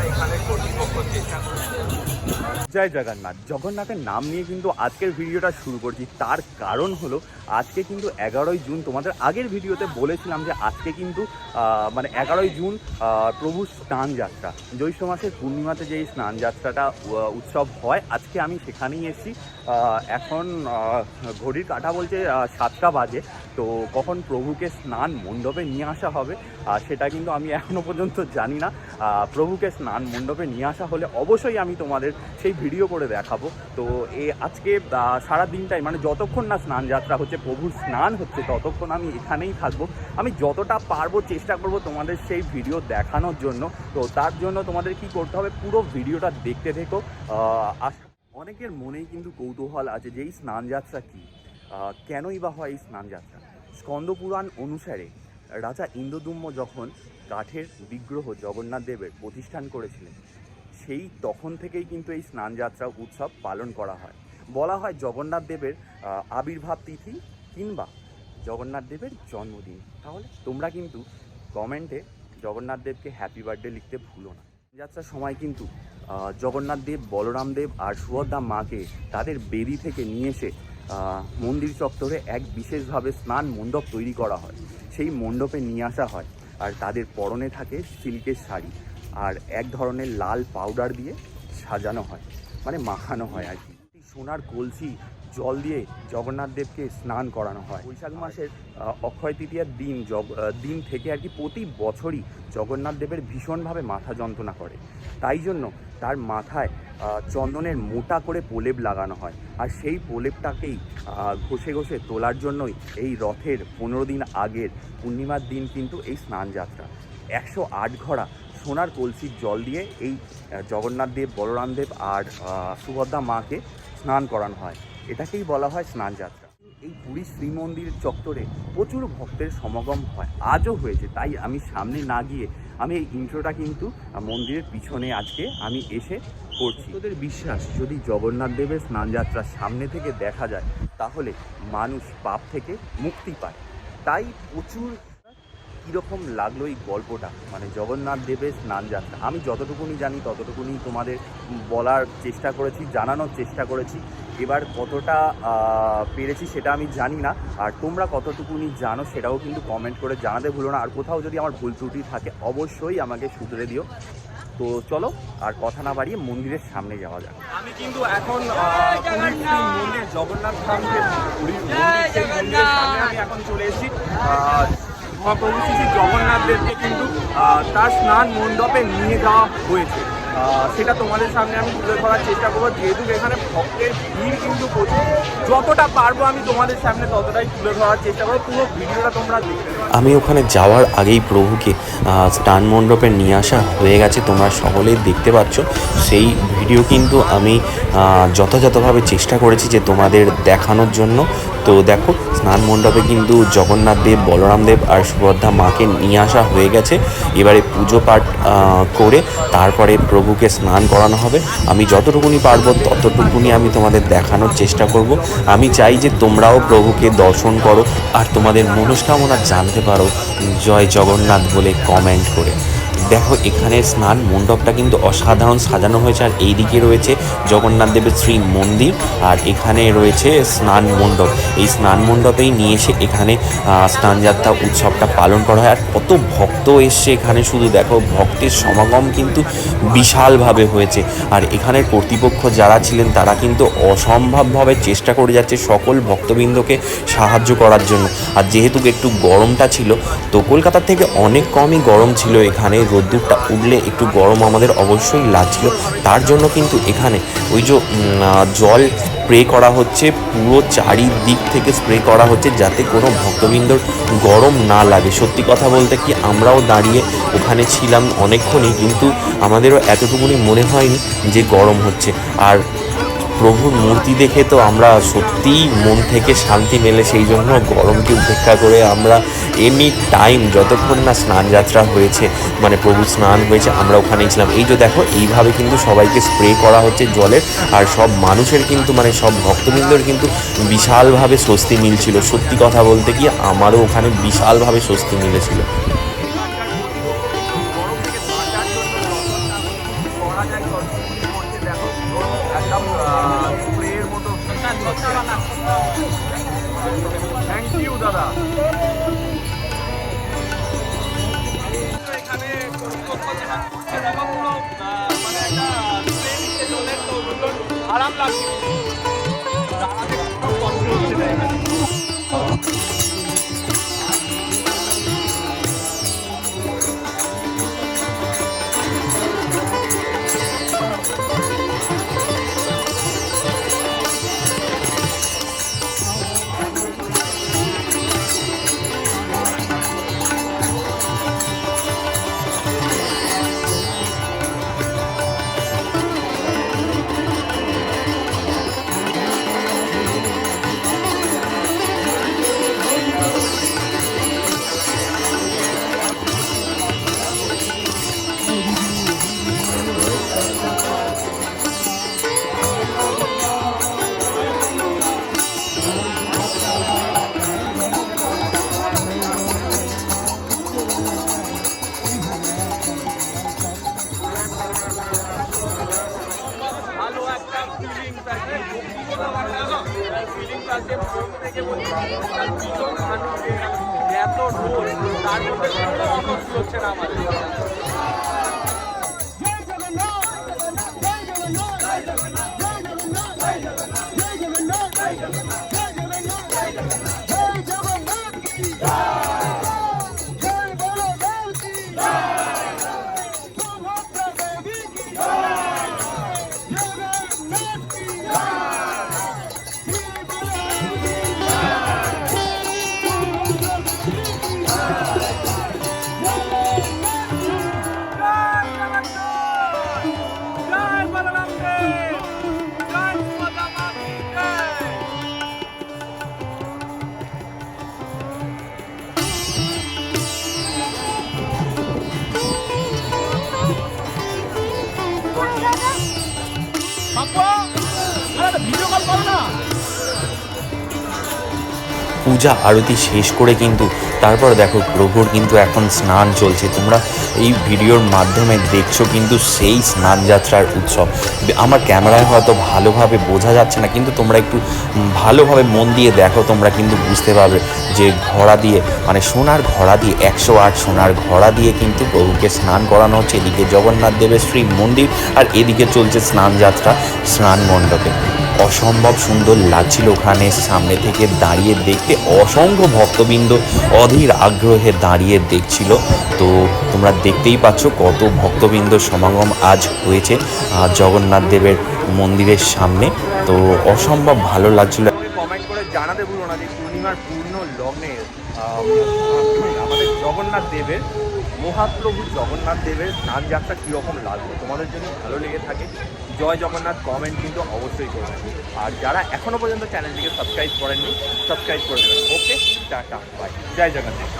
এখানে কর্তৃপক্ষ চেষ্টা করছে। জয় জগন্নাথ। জগন্নাথের নাম নিয়ে কিন্তু আজকের ভিডিওটা শুরু করছি। তার কারণ হলো, আজকে কিন্তু এগারোই জুন তোমাদের আগের ভিডিওতে বলেছিলাম যে আজকে কিন্তু মানে এগারোই জুন প্রভুর স্নান যাত্রা জ্যৈষ্ঠ মাসের পূর্ণিমাতে যে স্নান যাত্রাটা উৎসব হয়, আজকে আমি সেখানেই এসেছি। এখন ঘড়ির কাটা বলছে সাতটা বাজে। তো কখন প্রভুকে স্নান মণ্ডপে নিয়ে আসা হবে সেটা কিন্তু আমি এখনও পর্যন্ত জানি না। প্রভুকে স্নান মণ্ডপে নিয়ে আসা হলে অবশ্যই আমি তোমাদের সেই ভিডিও করে দেখাবো। তো এ আজকে সারা দিনটাই মানে যতক্ষণ না স্নান যাত্রা হচ্ছে, প্রভুর স্নান হচ্ছে, ততক্ষণ আমি এখানেই থাকব। আমি যতটা পারব চেষ্টা করব তোমাদের সেই ভিডিও দেখানোর জন্য। তো তার জন্য তোমাদের কি করতে হবে, পুরো ভিডিওটা দেখতে থেকো। অনেকের মনেই কিন্তু কৌতূহল আছে যে এই স্নান যাত্রা কী কেনই বা হয় এই স্নান যাত্রা স্কন্দপুরাণ অনুসারে রাজা ইন্দ্রদুম্ন যখন কাঠের বিগ্রহ জগন্নাথ দেবের প্রতিষ্ঠান করেছিলেন সেই তখন থেকেই কিন্তু এই স্নান যাত্রা উৎসব পালন করা হয়। বলা হয় জগন্নাথ দেবের আবির্ভাব তিথি কিংবা জগন্নাথ দেবের জন্মদিন। তাহলে তোমরা কিন্তু কমেন্টে জগন্নাথ দেবকে হ্যাপি বার্থডে লিখতে ভুলো না। যাত্রার সময় কিন্তু জগন্নাথ দেব, বলরাম দেব আর সুভদ্রা মাকে তাদের বেদি থেকে নিয়ে এসে মন্দির চত্বরে এক বিশেষভাবে স্নান মণ্ডপ তৈরি করা হয়। সেই মণ্ডপে নিয়ে আসা হয় আর তাদের পরনে থাকে সিল্কের শাড়ি। আর এক ধরনের লাল পাউডার দিয়ে সাজানো হয় মানে মাখানো হয় আর কি। সোনার কলসি জল দিয়ে জগন্নাথ দেবকে স্নান করানো হয়। বৈশাখ মাসের অক্ষয় তৃতীয়ার দিন জগ দিন থেকে আর কি প্রতি বছরই জগন্নাথ দেবের ভীষণভাবে মাথা যন্ত্রণা করে। তাই জন্য তার মাথায় চন্দনের মোটা করে প্রলেপ লাগানো হয় আর সেই প্রলেপটাকেই ঘষে ঘষে তোলার জন্যই এই রথের পনেরো দিন আগের পূর্ণিমার দিন কিন্তু এই স্নান যাত্রা একশো আট ঘোড়া সোনার কলসির জল দিয়ে এই জগন্নাথ দেব, বলরাম দেব আর সুভদ্রা মাকে স্নান করানো হয়। এটাকেই বলা হয় স্নান যাত্রা এই পুরী শ্রীমন্দির চত্বরে প্রচুর ভক্তের সমাগম হয়। আজও হয়েছে, তাই আমি সামনে না গিয়ে আমি এই ইন্ট্রোটা কিন্তু মন্দিরের পিছনে আজকে আমি এসে করছি। তোদের বিশ্বাস, যদি জগন্নাথ দেবের স্নান যাত্রা সামনে থেকে দেখা যায়, তাহলে মানুষ পাপ থেকে মুক্তি পায়। তাই প্রচুর কীরকম লাগল এই গল্পটা? মানে জগন্নাথ দেবের স্নান যাত্রা। আমি যতটুকুনি জানি ততটুকুনি তোমাদের বলার চেষ্টা করেছি জানানোর চেষ্টা করেছি। এবার কতটা পেরেছি সেটা আমি জানি না। আর তোমরা কতটুকুনি জানো সেটাও কিন্তু কমেন্ট করে জানাতে ভুলো না। আর কোথাও যদি আমার ভুল ত্রুটি থাকে অবশ্যই আমাকে শুধরে দিও। তো চলো আর কথা না বাড়িয়ে মন্দিরের সামনে যাওয়া যাক। আমি কিন্তু এখন মন্দির জগন্নাথ ধাম পুরীর মন্দির সেই মন্দিরের সামনে আমি এখন চলে এসেছি। মহাপ্রভু শ্রী জগন্নাথ দেবকে কিন্তু তার স্নান মণ্ডপে নিয়ে যাওয়া হয়েছে। সেটা তোমাদের সামনে আমি তুলে ধরার চেষ্টা করব। যেহেতু এখানে ভিড় কিন্তু প্রচুর যতটা পারব আমি তোমাদের সামনে ততটাই তুলে ধরার চেষ্টা করব। পুরো ভিডিওটা তোমরা থাকো। আমি ওখানে যাওয়ার আগেই প্রভুকে স্নান মণ্ডপে নিয়ে আসা হয়ে গেছে। তোমরা সকলেই দেখতে পাচ্ছ। সেই ভিডিও কিন্তু আমি যথাযথভাবে চেষ্টা করেছি যে তোমাদের দেখানোর জন্য। তো দেখো, স্নান মণ্ডপে কিন্তু জগন্নাথ দেব, বলরাম দেব আর সুভদ্রা মাকে নিয়ে আসা হয়ে গেছে। এবারে পুজো পাঠ করে তারপরে প্রভুকে স্নান করানো হবে। আমি যতটুকুনি পারব ততটুকুনি আমি তোমাদের দেখানোর চেষ্টা করব। আমি চাই যে তোমরাও প্রভুকে দর্শন করো আর তোমাদের মনস্কামনা জানতে পারো। জয় জগন্নাথ বলে কমেন্ট করে। দেখো, এখানে স্নান মণ্ডপটা কিন্তু অসাধারণ সাজানো হয়েছে, আর এইদিকে রয়েছে জগন্নাথ দেবের শ্রী মন্দির, আর এখানে রয়েছে স্নান মণ্ডপ। এই স্নান মণ্ডপেই নিয়ে এসে এখানে স্নানযাত্রা উৎসবটা পালন করা হয়, আর কত ভক্ত এসছে এখানে শুধু দেখো, ভক্তের সমাগম কিন্তু বিশালভাবে হয়েছে। আর এখানের কর্তৃপক্ষ যারা ছিলেন, তারা কিন্তু অসম্ভবভাবে চেষ্টা করে যাচ্ছে সকল ভক্তবৃন্দকে সাহায্য করার জন্য। আর যেহেতু একটু গরমটা ছিল, তো কলকাতার থেকে অনেক কমই গরম ছিল এখানে রোদ্দুরটা উঠলে একটু গরম আমাদের অবশ্যই লাগছিল। তার জন্য কিন্তু এখানে ওই যে জল স্প্রে করা হচ্ছে, পুরো চারিদিক থেকে স্প্রে করা হচ্ছে যাতে কোনো ভক্তবৃন্দর গরম না লাগে। সত্যি কথা বলতে কি, আমরাও দাঁড়িয়ে ওখানে ছিলাম অনেকক্ষণই, কিন্তু আমাদেরও এতটুকুনি মনে হয়নি যে গরম হচ্ছে। আর প্রভুর মূর্তি দেখে তো আমরা সত্যিই মন থেকে শান্তি মেলে, সেই জন্য গরমকে উপেক্ষা করে আমরা এনি টাইম যতক্ষণ না স্নান যাত্রা হয়েছে মানে প্রভু স্নান হয়েছে, আমরা ওখানেই ছিলাম। এই যে দেখো, এইভাবে কিন্তু সবাইকে স্প্রে করা হচ্ছে জলের, আর সব মানুষের কিন্তু মানে সব ভক্তবৃন্দর কিন্তু বিশালভাবে স্বস্তি মিলছিল। সত্যি কথা বলতে কি আমারও ওখানে বিশালভাবে স্বস্তি মিলেছিল। দাঁড়াতে খুব আছে মন থেকে ভীষণ আনন্দে এত রোদ তার মধ্যে কোনো অস্বস্তি হচ্ছে না আমাদের। পূজা, আরতি শেষ করে কিন্তু তারপর দেখো প্রভুর কিন্তু এখন স্নান চলছে। তোমরা এই ভিডিওর মাধ্যমে দেখছ কিন্তু সেই স্নান যাত্রার উৎসব। আমার ক্যামেরায় হয়তো ভালোভাবে বোঝা যাচ্ছে না, কিন্তু তোমরা একটু ভালোভাবে মন দিয়ে দেখো, তোমরা কিন্তু বুঝতে পারবে যে ঘোড়া দিয়ে মানে সোনার ঘোড়া দিয়ে, একশো আট সোনার ঘোড়া দিয়ে কিন্তু প্রভুকে স্নান করানো হচ্ছে। এদিকে জগন্নাথ দেবের শ্রী মন্দির আর এদিকে চলছে স্নান যাত্রা স্নান মণ্ডপে। অসম্ভব সুন্দর লাগছিল ওখানে। সামনে থেকে দাঁড়িয়ে দেখতে অসংখ্য ভক্তবৃন্দ অধীর আগ্রহে দাঁড়িয়ে দেখছিল। তো তোমরা দেখতেই পাচ্ছ কত ভক্তবৃন্দ সমাগম আজ হয়েছে জগন্নাথ দেবের মন্দিরের সামনে। তো অসম্ভব ভালো লাগছিল। জানাতে ভুলো না যে পূর্ণিমার পূর্ণ লগ্নে আমাদের জগন্নাথ দেবের, মহাপ্রভু জগন্নাথ দেবের স্নান যাত্রা কীরকম লাগল? তোমাদের যদি ভালো লেগে থাকে। জয় জগন্নাথ কমেন্ট কিন্তু অবশ্যই করবেন। আর যারা এখনও পর্যন্ত চ্যানেলটিকে সাবস্ক্রাইব করেননি সাবস্ক্রাইব করে দেবেন। ওকে টাটা বাই জয় জগন্নাথ।